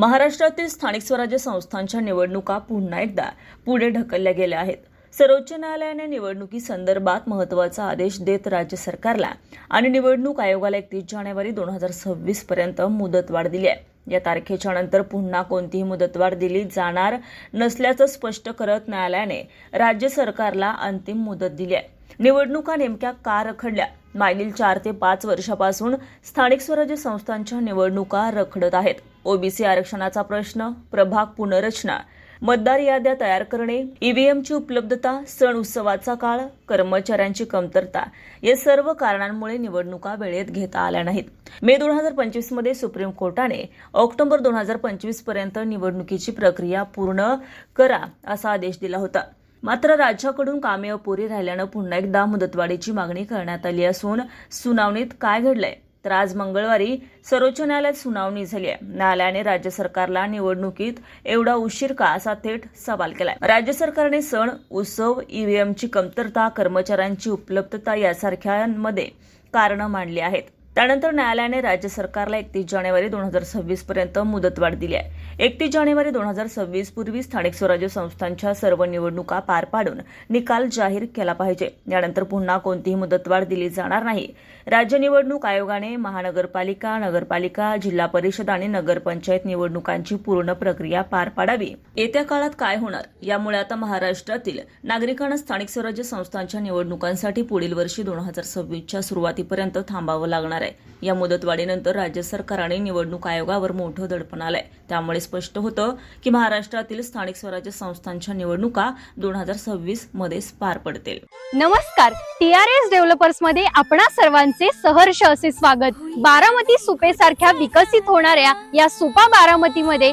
महाराष्ट्रातील स्थानिक स्वराज्य संस्थांच्या निवडणुका पुन्हा एकदा पुढे ढकलल्या गेल्या आहेत. सर्वोच्च न्यायालयाने निवडणुकीसंदर्भात महत्त्वाचा आदेश देत राज्य सरकारला आणि निवडणूक आयोगाला एकतीस जानेवारी दोन हजार सव्वीस पर्यंत मुदतवाढ दिली आहे. या तारखेच्या नंतर पुन्हा कोणतीही मुदतवाढ दिली जाणार नसल्याचं स्पष्ट करत न्यायालयाने राज्य सरकारला अंतिम मुदत दिली आहे. निवडणुका नेमक्या का रखडल्या? मागील चार ते पाच वर्षापासून स्थानिक स्वराज्य संस्थांच्या निवडणुका रखडत आहेत. ओबीसी आरक्षणाचा प्रश्न प्रभाग पुनर्रचना मतदार याद्या तयार करणे ईव्हीएमची उपलब्धता सण उत्सवाचा काळ कर्मचाऱ्यांची कमतरता या सर्व कारणांमुळे निवडणुका वेळेत घेता आल्या नाहीत. मे दोन हजार पंचवीसमध्ये सुप्रीम कोर्टाने ऑक्टोबर दोन हजार पंचवीसपर्यंत निवडणुकीची प्रक्रिया पूर्ण करा असा आदेश दिला होता. मात्र राज्याकडून कामे अपुरी राहिल्यानं पुन्हा एकदा मुदतवाढीची मागणी करण्यात आली असून सुनावणीत काय घडलंय? तर आज मंगळवारी सर्वोच्च न्यायालयात सुनावणी झाली आहे. न्यायालयाने राज्य सरकारला निवडणुकीत एवढा उशीर का असा थेट सवाल केलाय. राज्य सरकारने सण उत्सव ईव्हीएमची कमतरता कर्मचाऱ्यांची उपलब्धता यासारख्यांमध्ये कारणं मांडली आहेत. त्यानंतर न्यायालयाने राज्य सरकारला एकतीस जानेवारी दोन हजार सव्वीस पर्यंत मुदतवाढ दिली आहे. एकतीस जानेवारी दोन हजार सव्वीस पूर्वी स्थानिक स्वराज्य संस्थांच्या सर्व निवडणुका पार पाडून निकाल जाहीर केला पाहिजे. यानंतर पुन्हा कोणतीही मुदतवाढ दिली जाणार नाही. राज्य निवडणूक आयोगाने महानगरपालिका नगरपालिका जिल्हा परिषद आणि नगरपंचायत निवडणुकांची पूर्ण प्रक्रिया पार पाडावी. येत्या काळात काय होणार? यामुळे आता महाराष्ट्रातील नागरिकांना स्थानिक स्वराज्य संस्थांच्या निवडणुकांसाठी पुढील वर्षी दोन हजार सव्वीसच्या सुरुवातीपर्यंत थांबावं लागणार आहे. या मुदतवाढीनंतर राज्य सरकारने निवडणूक आयोगावर मोठं दडपण आलंय. त्यामुळे स्पष्ट होतं की महाराष्ट्रातील स्थानिक स्वराज्य संस्थांच्या निवडणुका दोन हजार सव्वीस मध्येच पार पडतील. नमस्कार. टी आर एस डेव्हलपर्समध्ये आपणा सर्वांचे सहर्ष असे स्वागत. बारामती सुपे सारख्या विकसित होणाऱ्या या सुपा बारामती मध्ये